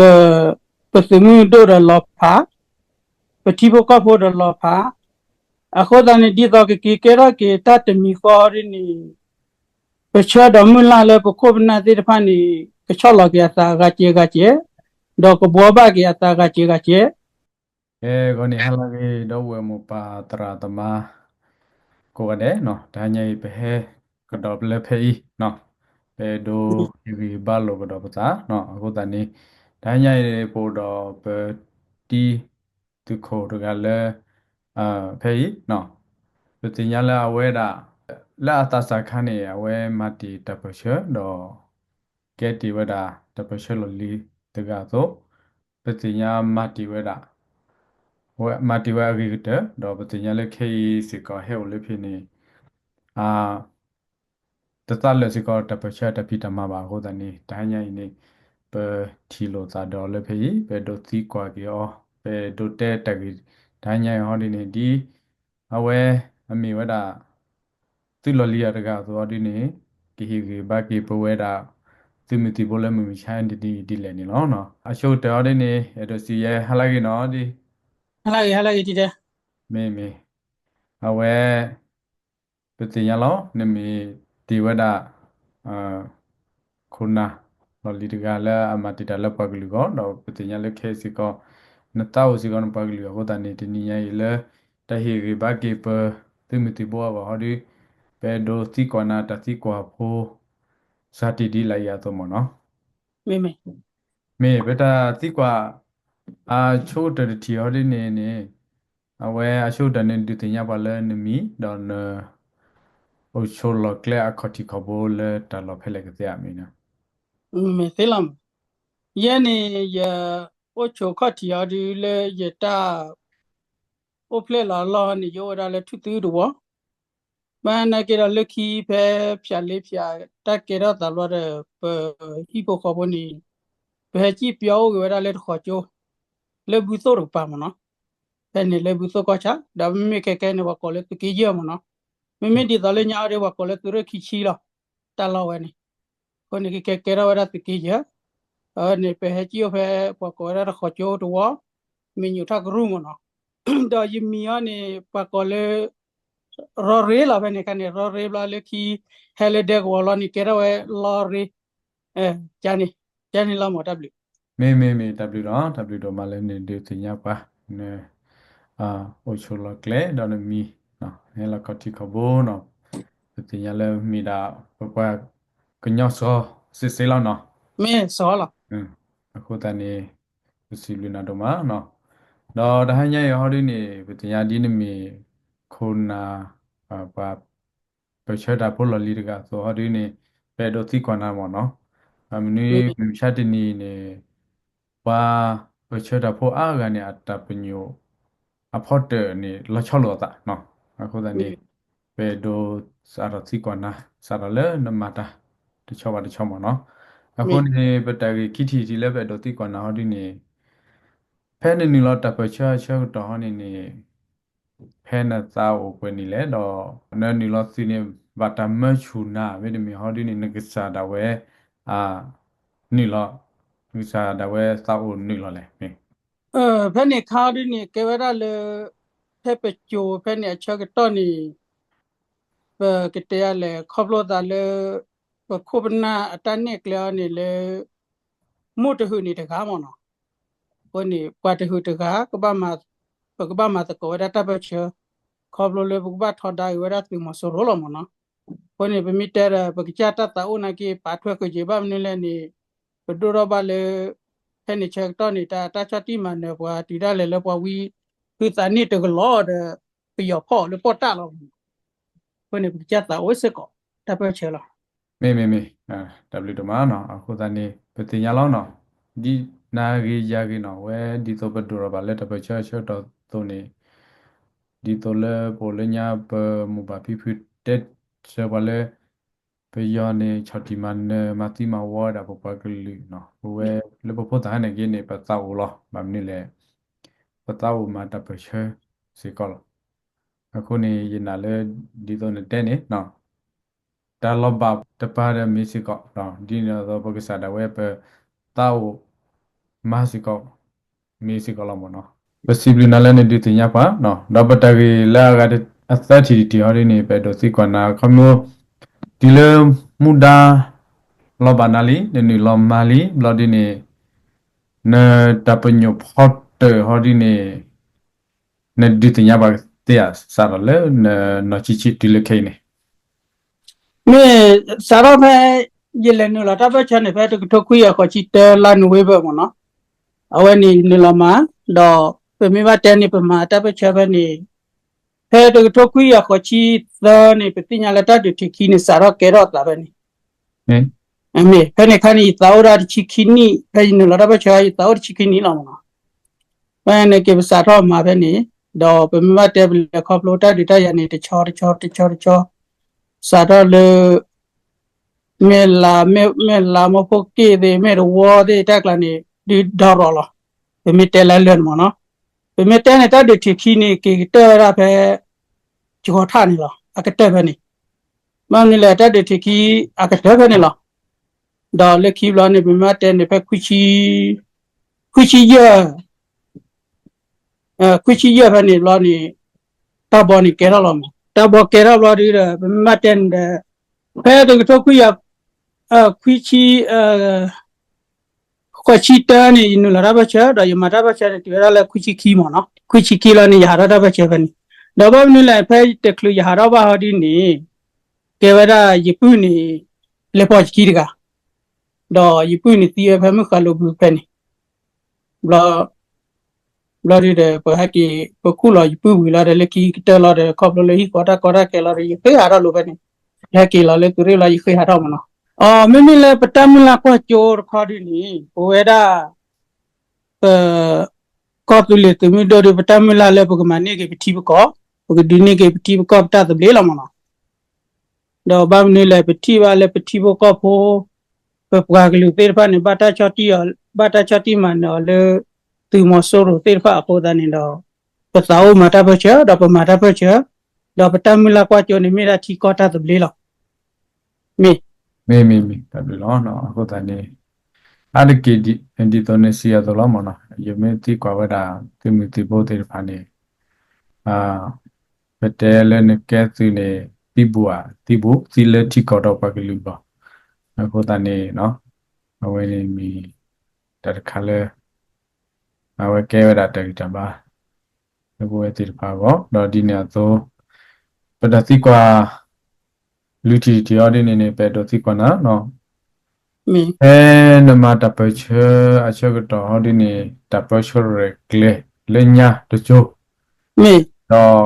ပပစမှုတို့ရလောဖာပတိဘကဖို့ရလောဖာအခုတန်ဒီတော့ကေကေရကေတတ်မီခေါ်ရနီပချဒမလာလေပခုဘနာတိဖာနီကချောလကရတာကချေကချေတော့ကဘောဘကရတာကချေကချေအဲကိုနေဟလာကေတော့ဝဲမပါတရာတမကိုကတဲ့နော်ဒါညိပဲဟဲကတော့ဘလက်ဖေးနော်ပဲဒိုဒီဘာလောကတော့ပစာနော်အခုတန်နေ ဒါညိပို့တော့ပတီသူခိုတကလည်းအာဖေးနော်ပတိညာလာအဝဲတာလာအတဆာခန်းနေအဝဲမတီတပချေတော့ကဲတီဝဒါတပချေလလီတကတော့ပတိညာမတီဝဒါဝဲမာတီဝဲအဂီကတတော့ပတင်ရလက်ခေစီကဟဲဝလေဖိနေအာတတလက်စီကတပချက်တပိတမပါဟိုတနေတိုင်းညိုင်နေ ပတီလိုသာဒေါ်လေဖိပဲဒိုတီကွာကြောပဲဒိုတဲတကီတိုင်းညိုင်ဟောဒီနေဒီအဝဲအမီဝဲတာသူလလီရတကဆိုဒီနေကိဟီဂီဘာကီပဝဲတာသူမတီဘလဲမမချိုင်းဒီဒီဒီလဲနေလောနော်အချိုတော်ဒီနေအဲ့တော့စီရဲဟလာကီနော်ဒီဟလာဟလာတီတဲ့မေမေအဝဲပတိယလောနမီဒီဝဒအာခုနာ လောလီတကလည်းအမတိတလည်းပကလူကောတော့ပတိယလည်းခဲစီကောနတောက်စီကောပကလူကောတန်နေတနီယီလေတဟီရီဘကေပတိမတိဘောဘာဟောဒီပေဒိုစီကောနာတစီကွာဖိုစာတီဒီလိုက်ရတော့မနော်မေမေမေဘတာတိကွာအာချိုတတီဟောဒီနေနေအဝဲအချိုတနေဒီတင်ရပါလဲနမီတော့နအိုချိုလကလေအခတိခဘိုလေတလဖဲလေကတဲ့အမီနာ မေသေလမ်ယနေ့ယအိုချိုခတ်တီယာဒီလေယတာအိုဖလေလာလာနီယောဒါလေထုတူတော့မန်နကေရလခီ ဖဲဖြာလေးဖြာတက်ကေရတလောရပဟီပိုခဘနီဘဲကြည့်ပြောဝရလေခေါ်ချိုလေဘူးစောရပါမနော်ဘယ်နေလေဘူးစောကချာဒါမေကေကေနေဝကောလေတကီကြီးမနော်မမေဒီတလေညာရဲဝကောလေသူရခီချီလာတလောဝဲနေကိုနေကေကေရဝရတကီကြီးအနေပဲကြည့်ဖဲပကောရခေါ်ချိုတော့မင်းညထကရူမနော်ဒါယမီယာနေပကောလေ ro re la bene kane ro re bla le ki hele de ko lo ni ke ro e lo re eh jani jani la mo w မေမေမေ W တော့ W တော့မလဲနေဒီတင်ရပါနေအာအိုချိုလကလေတော့နမီနော်ဟဲလာခတိခဘိုနော်တင်ရလဲမီတာပပ ကညောဆောစစ်စေးလောက်နော် me so la อืมအခုတန်နေစီလူနာတော့မနော်တော့တဟန်ညရဟောဒီနေပတရားဒီနမီခုနာပါပါပချက်တာပိုလလီတကဆိုဟောဒီနေပေဒိုတိကွာနာမောနော်အမနီမချတ်တနီနေပါပချက်တာပိုအားကနေအတပညိုအဖို့တနေလချလောတာနော်အခုတန်နေပေဒိုစာရတိကွာနာစာရလဲနမတာ တချောပါတချောမနော်အခုနေပတကီခိတီဒီလည်းပဲတော့တိကွာနာဟောဒီနေဖဲနေနီလောတပ်ပချာချောတော့ဟောနေနေဖဲနာသာအိုကွနေလေတော့နနီလောစီနေဗတာမချူနာဝေဒီမီဟောဒီနေနကစားတာဝဲအာနီလောနီစားတာဝဲသာအိုနီလောလေမင်း eh phe ni kha ri ni ke wa da le phe pe cho phe ni cha ke to ni pe ke te ya le khop lo da le pe khu bna ata ne kla ni le mo te hu ni de ga mo no ko ni kwa te hu te ga ka ba ma ka ba ma ta ko da ta pe cha khop lo le bu ba tho da yu da tu mo so ro lo mo no ko ni pe mi te ra pe cha ta ta o na ki pa thwe ko je ba ni le ni pe do ro ba le ဖဲနေချက်တော့နေတာတချတိမနဲ့ကွာဒီရလေလေပွားဝီသူစနိတကလောတဲ့ပြောဖို့လေပေါ်တာလို့ဘယ်နေကြတာဝစကောတပချေလား မေမေမေအာ W တမနော်အခုတန်နေပတင်ရလောင်းနော်ဒီနာရီယာကီနော်ဝဲဒီတော့ဘဒူရပါလက်တပချာချောတော့တုန်နေဒီတော့လေပိုလညာပမူပါဖိဖိတက်ချေပါလေပယောနေချတိမန်မတိမဝါဒါပပကလီနော်ဝဲလေပပတာနေကိနေပတာဝလောဗမ်နေလေပတာဝမတပချေစေကောလအခုနေယနာလေဒီတော့နေတဲ့နေနော် ဒါလောဘတပါရမီစီကောတော့ဒီနော်တော့ပက္ကစားတဲ့ဝဲပတောမာစီကောမီစီကောလောမနော်ပစီဘလနာလည်းနေဒီတင်ရပါနော်တော့ပတကေလာကတဲ့အသက်တီတီဟော်ဒီနေပဲတော့စီကွနာခမျိုးဒီလေမူဒါလောဘနာလီနေနီလောမာလီဘလော်ဒီနေနတပညုဖော့တဟော်ဒီနေနေဒီတင်ရပါတဲ့ဆာရလေနော်ချီချီဒီလေခိနေ မေစာရဖဲရလနလာတပတ်ချနေဖဲတကခွေရခချီတဲလာနဝေဘမနော်အဝဲနေနလမတော့ပမေမတဲနေပမာတပတ်ချဘနေဖဲတကခွေရခချီသနေပတိညာလတတတိခိနေစာရကေရောတာပဲနေဟင်အမေဖဲ နေခဏီသာဝရချီခိနီဖဲနေလာတပတ်ချာသာဝရချီခိနီလာမနော်ဖဲနေကေစာတော့မှာပဲနေတော့ပမေမတဲဘလခေါပလိုတာဒီတရနေတချောတချောတချောတချောစာတော့လေမဲလာမဲမဲလာမဖို့ကေတဲ့မဲဝါတဲ့တက်လာနေဒီဒေါ်ရလာပမတဲလာလွန်မနော်ပမတဲနဲ့တတ်တီခီနေကေတဲရပဲကြောထနေလားအကတက်ပဲနေမမ်နေလေတတ်တီခီအကတက်ပဲနေလားဒါလက်ခီလာနေပမတဲနေပဲခွချီခွချီရအဲခွချီရပဲနေလာနေတဘောနေကဲရလာမ ta bo kera lo ri da maten da pe de to ku ya a ku chi a ko chi ta ni nu la ra ba cha da ya ma da ba cha de ti ra la ku chi ki mo no ku chi ki la ni ya ra da ba cha ba ni da ba ni la pe te klu ya ra ba ha di ni ke wa da yi pu ni le po chi ki ga da yi pu ni ti ya pha mu ka lo bu pe ni bla လာရတဲ့ပဟကီပခုလာပူဝီလာတဲ့လက်ကြီးတဲလာတဲ့ခေါပလိုလေးကောတာကောတာကဲလာရခေဟာရလိုပဲနေလက်ကီလာလေသူရလာရခေဟာတော့မနော်အော်မင်းမလဲပတမလာကွချိုးခေါ်ဒီနီဘဝေဒာအဲကောပလိုသူမီဒိုရပတမလာလေပကမနေကေပတိဘကောပကဒီနေကေပတိဘကောတတ်တလေလာမနော်တော့ဘာမနေလဲပတိပါလေပတိဘကောဖိုပပကကလူပေဖာနေဘတာချတီဘတာချတီမနော်လေ tu mo soro te fa ko da ni do pa sa o mata pa cha da pa mata pa cha da pa ta mi la kwa cho ni mi ra thi ko ta de ble lo mi မေမေမေတဘလောနော်အခုတည်းနေအဒကေဒီအန်ဒီတိုနေစီယာတော်လောမနော်ယမေတိကွာဝဒတိမီတိဘောတေဖာနေအာပတဲလနကဲသူနေပိဘူအာတိဘူစီလက်တိကောတော့ပကလူပါအခုတည်းနေနော်အဝဲနေမီတတခါလဲ အဝဲကဲဝဒတေတပါဘဝတိတပါကောတော့ဒီနေတော့ပဒတိကွာလူတီတီအော်ဒီနေနေပဲတော့တိကွာနော် mi အဲနမတပချေအချက်တော့ဟောဒီနေတပချရကလေလညာတချို့ mi တော့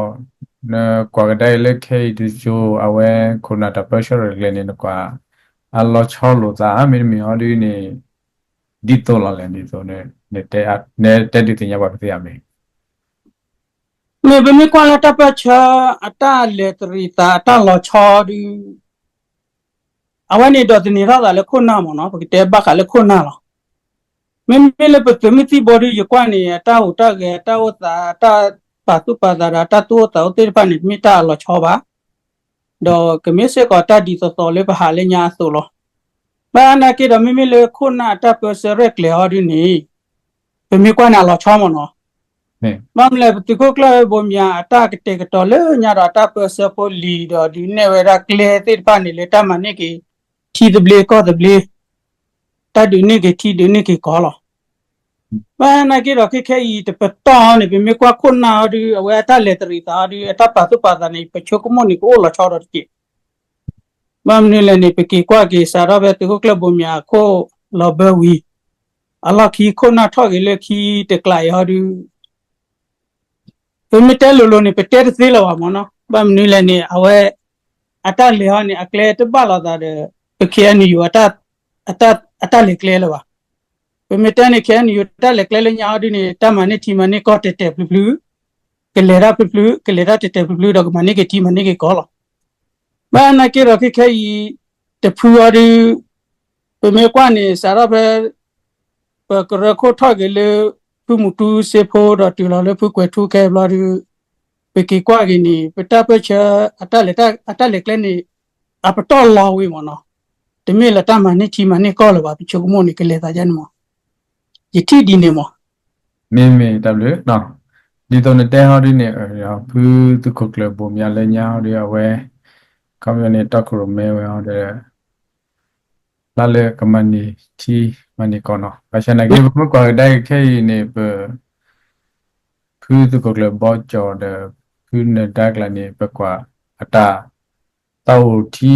နကွာကတိုင်လက်ခေတချို့အဝဲခုနတပချရကလေနေကွာအလောချောလို့သာအမေမီဟောဒီနေဒီတော့လာလဲဒီဆိုနေ နေတဲ့နေတဲ့ဒီတင်ရပါပြရမယ် mi be mi kwa la ta pa cha ata le tri ta ta lo cho di awani do ni ra la le ko na mo no porque te ba ka le ko na lo mi mi le pe mi ti body ye kwa ni ta u ta ge ta u ta ta pa tu pa da ra ta tu ta u te pa ni mi ta lo cho ba do ke mi se ko ta di so so le ba ha le nya so lo ba na ke do mi mi le ko na ta pe se rek le ha di ni pe mi kwa na lo cho mo no နေမမ်လေတိကိုကလာဘုံညာအ တာကတေကတော်လေညာရတာပစပိုလီတော့ဒီနေဝရကလေတိပနိလေတမနိကေတီဒဘလေကောဒဘလေတဒိနိကေတီဒိနိကေကောလောဘာနာကေတော့ခေခေဤတပတောနေပြမကွာခုနာဒီအဝဲတလေတရီတာဒီအတပသုပါဒနေပချုကမနိကိုလောချောတော့တိမမ်နိလေနေပကေကွာကေစာရဘတိကိုကလဘုံညာကိုလောဘဝီ အလခီခုနာထောက်ကေလေခီတကလာယောဒီ pe mi te lo lo ni pe te zi lo wa mo no ba mi ni le ni awe ata le ha ni akle te ba la da de pe ke ni yu ata ata ata le kle lo wa pe mi te ni ke ni yu ta le kle le nya di ni ta ma ni ti ma ni ko te te plu plu ke le ra plu plu ke le ra te te plu plu do ma ni ke ti ma ni ke ko lo ba na ke ro ke ke yi te phu wa di pe me kwa ni sa ra pe pe ko ra ko tho ke le ဖူမတူစေဖို့တော့တူလာလေဖူကွယ်ထူခဲလာရီပကီကွာကင်းနီပတပချာအတလက်တအတလက်ကလည်းနေအပတော်လာဝေမနော်တမေလက်တမနိချီမနိကောလပါပချုံမနိကလေတာဂျန်မယတိဒီနေမောမင်းမင်း W နော်ဒီတော့တဲ့ဟောဒီနေရဖူးသူခုကလပုံမြလဲညာဟောဒီအဝဲကမ်ယနေတက်ခရမဲဝဲဟောတဲ့လာလေကမနီတီမနီကောနော်ဘာရှနာကေဘမကွာဒိုင်ခဲနေပဖူးသူခုကလဘောကြော်တဲ့ ဖူးနေတက်လာနေပကွာအတာတောက်တီ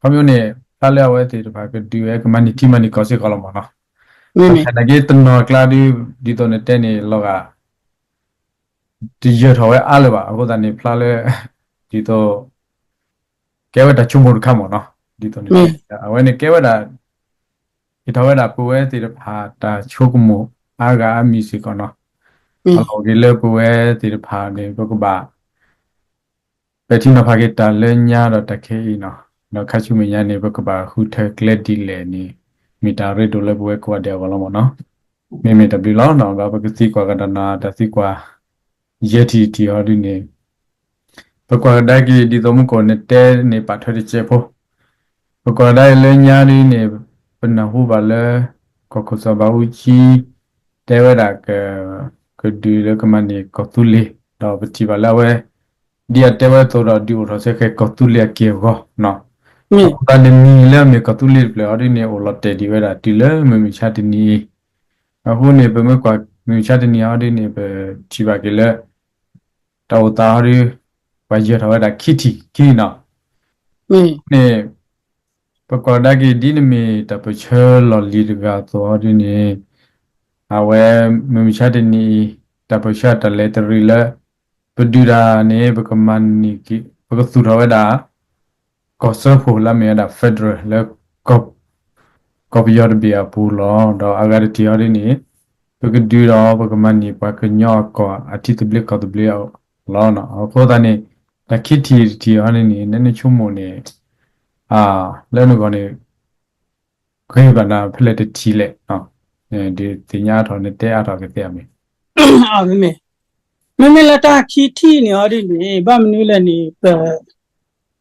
ကမ်ယနေလာလေဝဲတီတပါကဒီဝဲကမနီတီမနီကောစီကောလမနော်မေမေဒါကေတနော်ကလာဒီဒီတော့နဲ့တဲ့နေလောကဒီရထော်ရဲ့အားလပါအခုတည်းနေဖလာလဲဒီတော့ကဲဝတာချုံမခါမနော်ဒီတော့နေအဝဲနေကဲဝတာဒီတော့ဝတာပူဝဲတီဖာတာချုကမအာဂါအမီစီကောနော် မေအော်ဒီလေပူဝဲတီဖာနေဘကဘာပတိနဖာကေတာလဲညာတော့တခဲဤနော်နော်ခါချုမညာနေဘကဘာဟူထက်ကလက်ဒီလေနေမီတာရစ်ဒိုလေပူဝဲကွာတယ်ကောလောမနော်မေမေတဘီလောနောဘာပကတိကွာကဒနာတတိကွာယတိတီဟောဒီနေပကွာဒိုင်ကီဒီသမကိုနဲ့တဲနေပါထွေး ချေဖို့ပကွာဒိုင်လဲညာဒီနေပနဟုပါလဲကကစဘာဝချီတဲဝဒါကကဒီလကမနီကတူလီတော့ပတိပါလာဝဲဒီအတဲဝဲတော့ဒီဥရစခဲကတူလီကေကောနော်မေတန်နီလဲမေကတူလီပလေအော်ဒီနေအိုလတဲဒီဝဲဒါတီလဲမေမီချာတီနီအခုနေပမကွာမြချတဲ့နေရာတွေနေပဲချိပါကလေးတော်သား ပကွာဒကီဒီနမီတပချေလော်လီဒဂါတော်ဒီနေအဝဲမြချတဲ့နေတပချတလေတရီလာပဒူရာနေပကမန်နီကီပကသူတော်ဝဒါကောဆဖိုလာမေဒါဖက်ဒရယ်လေကောကောပီယော်ဘီအပူလောတော့အဂရတီယော်ဒီနေ porque dura porque mani pa que nyo ko ati te ble ka te ble la na ko da ne da kiti ti ani ni ne ne chumo ne a le no ko ne ke ba na phle te ti le no ne di ti nya tho ne te a tho ke te me အာမေမေမေမေလာတာခီတီနေရဒီနေဘာမနူးလဲနေပ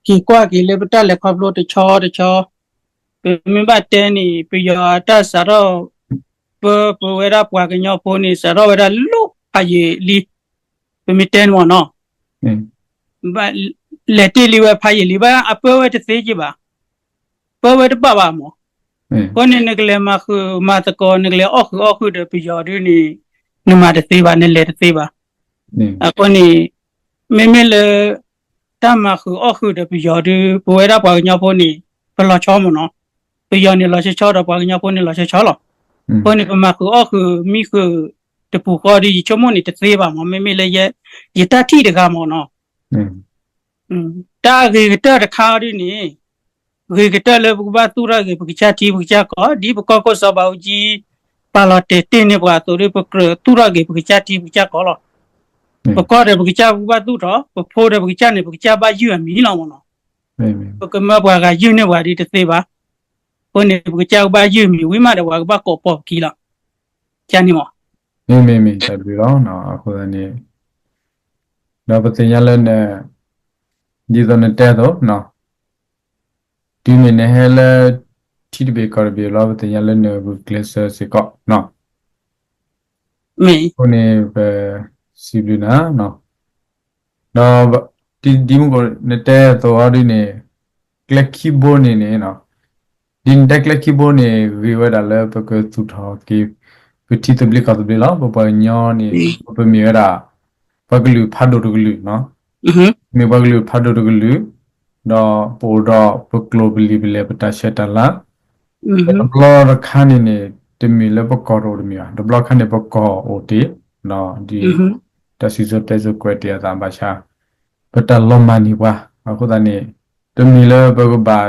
ကီကွာကီလေပတလက်ခပ်လို့တချောတချောမေဘတဲနေပြရတဆာတော့ပပဝရပွားကညောဖိုးနေဆာတော့ဝရလုအယေလီပမီတဲနဝနော် ne ဘာ လက်တီလီဝဖိုင်လီဘာအပွဲဝဲတသေးကြပါပွဲဝဲတပပါမော ne ကိုနေနကလေမခမတကောနကလေအော့အော့ခုတပြရဒီနေနမတသေးပါနဲ့လေတသေးပါ ne အခုနေမေမေလေတမခုအခုတပြရဒီဘဝရပွားညဖို့နေဘလချောမနော်ပြရနေလာချောတော့ပွားညဖို့နေလာချောလောကိုနေကမခုအခုမိခုတပူခေါ်ဒီချမနေတသေးပါမမေမေလေရရတတိတကမောနော် ne อืม တာဂေတတခါဒီနေဂေကတလေဘုဘသူရဂေပကချာတီပကချာကောဒီဘကောကောစဘာဦးကြီးပါလာတေတင်းနေဘွာသူရပကသူရဂေပကချာတီပကချာကောလောဘကောရပကချာဘုဘသူတော့ဘဖိုးရပကချာနေပကချာဘာယူမီလောမနော ne ne ပကမဘွာကယူနေဘွာဒီတသေးပါကိုနေပကချာဘာယူမီဝိမတဲ့ဘွာကဘကောပေါကီလာချာနေမော ne ne ne တပြီလောနော်အခုကနေတော့ပတင်ရလဲနေဒီတော့နေတဲ့တော့နော်ဒီမင်းနဲ့ဟဲလဲတီတဘေကာဘီလောပတင်ရလဲနေဘူးကလစ်စကောနော် dizone tedo no dine ne hele tidbe karbe la bte yale ne bu glaser se ko no me one be siblina no no di dimu ko ne te to ari ne click keyboard ne ne no din de click keyboard ne we were da le pe ko tu tho ki petit public ka de la bo pa nyon ne pe mi era pa glu phado glu no မေဘဂလူဖာဒိုဒဂလူဒေါ်ပိုဒေါ်ပကလိုဘလီဘလေပတာရှက်တလာဘလောရခန်နေတမီလပကောရိုဒမီယာဒဘလခန်နေပကောအိုတီနော်ဒီတစီဇိုတဲဇိုကွဲတီယာတမ်ဘာရှာပတလောမနီဝါအခုတနေ့တမီလဘကဘာ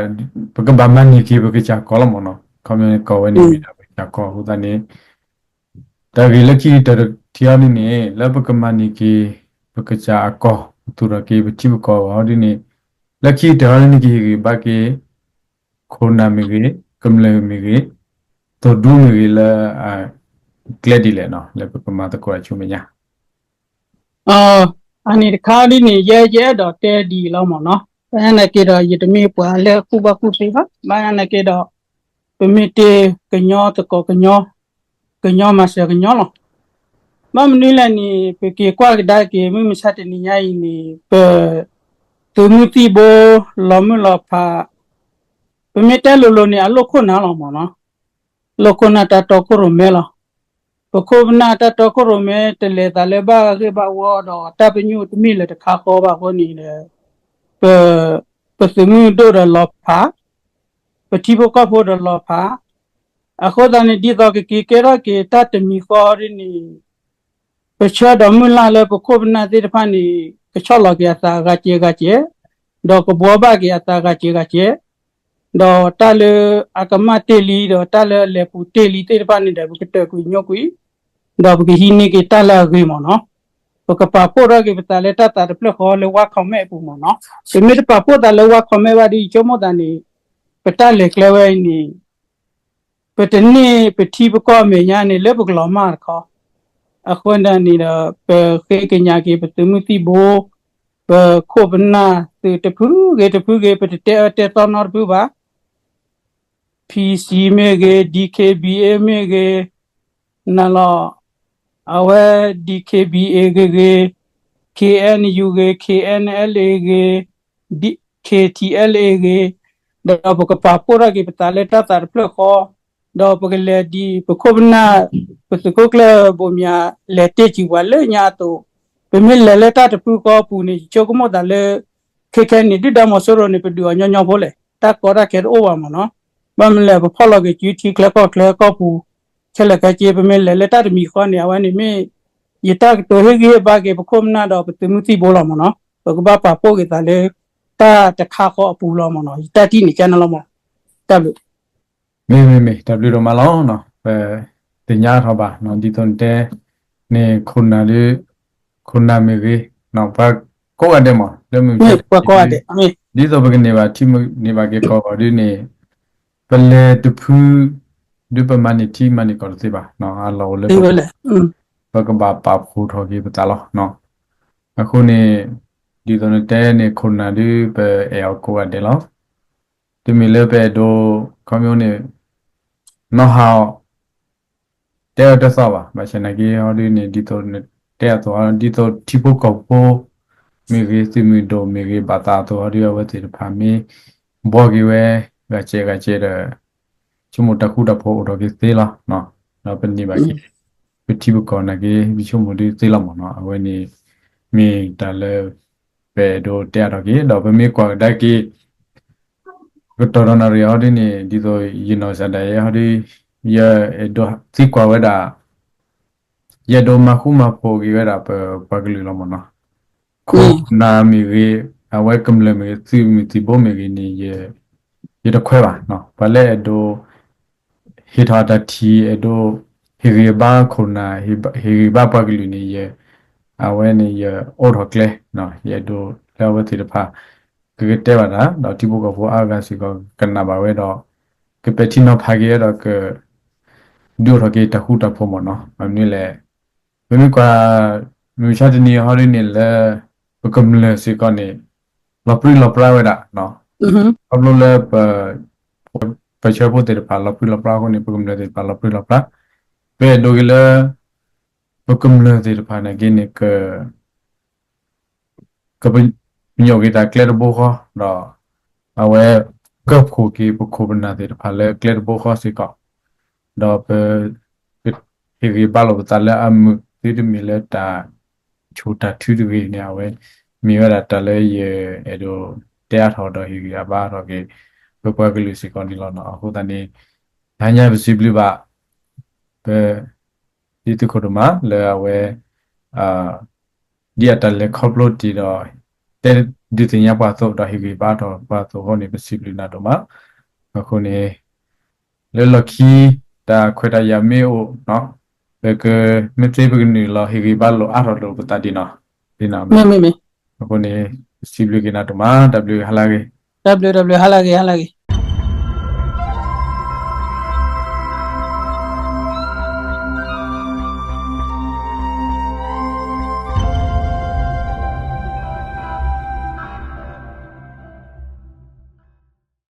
ဘကဘာမနီကီဘကချာကောလမနော်ကွန်မြူနီကောဝနေမိတာပဲချာကောအခုတနေ့တကီလကီတတီယာနီနေလဘကမနီကီဘကချာကော သူရကေပချိဘကောဟောဒီနေလကီတရနီကီဘကေခိုနာမီကေကမလမီကေတော့ဒူမီလာကလက်ဒီလေနော်လပကမတကောချူမညာအော်အနေတခါလေးနေရဲရဲတော့တဲဒီလောက်မနော်ဘာနဲ့ကေတော့ယတမေပွာလဲခုဘခုသေးပါဘာနဲ့ကေတော့ပမီတေကညောတကောကညောကညောမဆကညောလော မမနီလည်းနီပကေကွာကဒါကေမမစတ်နီညာနီပသူမူတီဘောလောမလောဖာပမီတဲလိုလိုနေအလုခုနာလောမနော်လောခုနာတတော်ကိုရမဲလောပခုဘနာတတော်ကိုရမဲတလေတလေဘာကေဘာဝတော့တပ်ပညုတမီလေတခါခေါ်ပါခေါ်နေလေပပစမှုဒိုရလောဖာပတိဘကဖို့ဒလောဖာအခုတန်ဒီတော့ကေကေရကေတတ်မီခေါ်ရနီ ပချဒမလာလေပခုဘနာတိတဖာနီကချောလောကေသာကချေကချေတော့ကဘောဘာကေသာကချေကချေတော့တလအကမတေလီတော့တလလေပူတေလီတေပနိတယ်ဘကတကူညောကွီတော့ဘကဟိနေကတလဂေမနော်ဘကပပိုရကေပတလေတတပလခေါ်လေဝါခမဲပူမနော်ဒီမေပပိုတလေဝါခမဲဝဒီချမတန်နီပတလေကလဝဲနီပတနေပတိဘကောမေညာနေလေဘကလောမာခေါ် အခုန်ဒန်နီတော့ပခေကညာကေပတမှုတိဘောပခိုဘနာတေတဖူကေတဖူကေပတတေတေတော်နော်ပူပါ PC မေကေ DKBA မေကေနလောအဝဲ DKBA ကေကေ KNU ကေ KNLA ကေ KTLA ကေတော့ဘကပါပူရကေပတလက်တာတာပလခော တော့ဘကလေဒီပခုဘနာပစကုကလဘုံမြလက်တေချီဝလဲညာတော့ပမေလဲလက်တာတပူကောပူနေချိုကမောတလဲခေခဲနေဒီဒမဆိုရနေပဒူညညဖိုလေတာကောရကေအိုဝမနော် bam le bo pholo ge ju ti kle ko kle ko pu chele ka che be me le le ta mi kho ne wa ni me ye ta to he ge ba ge bo khom na do bu tu mu ti bo lo mo no bo ba pa po ge ta le ta ta kha kho pu lo mo no ta ti ni cha na lo mo ta lu မေ မေမေ W တော့မလောနော်ပဲတင်ညာတော့ပါနော်ဒီတော့တဲနေခုနာလေးခုနာမေကြီးနော်ဘာကိုအတဲ့မလဲမ me ko ko de me ဒီတော့ဘကနေပါတိမနေပါကေကောဒီနေပလေတဖူဒီပမနီတီမနီကောစီပါနော်အလောလေ ti bo le um ဘကဘာပပခုထော်ကြီးပတလောနော်အခုနေဒီတော့တဲနေခုနာဒီပဲအဲအကိုအတဲ့လောဒီမီလေပဲဒိုကွန်မြူနီ နော်ဟောတဲတဆောပါမရှင်နကြီးဟောဒီနေဒီတော့တဲတော့ဒီတော့တိပုကောပိုမေကြီးစီမီဒိုမေကြီးဘာတာတော့ဟောဒီဝဲတိဖာမီဘောကြီးဝဲကချေကချေတဲ့ချမတခုတဖို့တော့ကြီးသေးလားနော်တော့ပနိပါကြီးပတိဘကောနကေဘိချုံမဒီသေလမနောအဝဲနေမေတလဲပဲဒိုတဲရကေတော့ဘမေကွာဒကေက တော်ရနာရရဒီနေဒီတော့ယနောစတဲ့ရဒီရဒိုသိကွာဝဒါရဒိုမခုမဖိုဂီဝဒါပပကလီလမနောခုနာမီရေအဝဲကမလမေသိမီတိဘောမေဂီနီရရတခွဲပါနော်ဘလဲဒိုဟီထာတတီအဒို hiriba khuna hiriba paglu ni ye awe ni ye oro kle no ye do lawa ti da pha ke te ba na no ti bo ko bo aga si ko kana ba we do ke pe ti no pha ge do ke do ro ke ta hu ta pho mo no ma ni le me mi kwa mi cha ti ni ho ri ni le ko kam le si ko ni la pri la pra we da no mhm ab lo le pa pa cha po te da pha la pri la pra ko ni pa kam le te pa la pri la pra ပဲဒိုဂလာဘကုမလတဲ့ဖာနဂိ နေကကပညောဂီတာကလဘောခတော့အဝဲကပ်ခိုကီဘခုဘနာတဲ့ဖာလေကလဘောခစီကတော့ပဲဟီဂီဘလောတလဲအမှုဒီဒမီလက်တာချိုတာထူတူရီနေဝဲမီရတာလဲရေအဲ့တော့တရားထော်တော့ဟီဂီအဘာတော့ကေဘပွားကလူစီကွန်ဒီလောနော်အခုတန်ဒီဘာညာပစီဘလပါပဲဒီတခုတမလဲဝဲအာဒီအတလဲခေါပလို့တီတော့တဲ့ ဒီတင်ရပါတော့တော့ဟိပါတော့ပါတော့ဟောနေပစီပလနာတော့မှာအခုနေလဲလခီတာခွေတရမေအိုနော်ဘယ်ကမတေဘကနေလာဟိပါလို့အရလို့ပတဒီနော်ဒီနာ me me me အခုနေစီပလကနာတော့မှာ W ဟလာကေ ww hala ge hala ge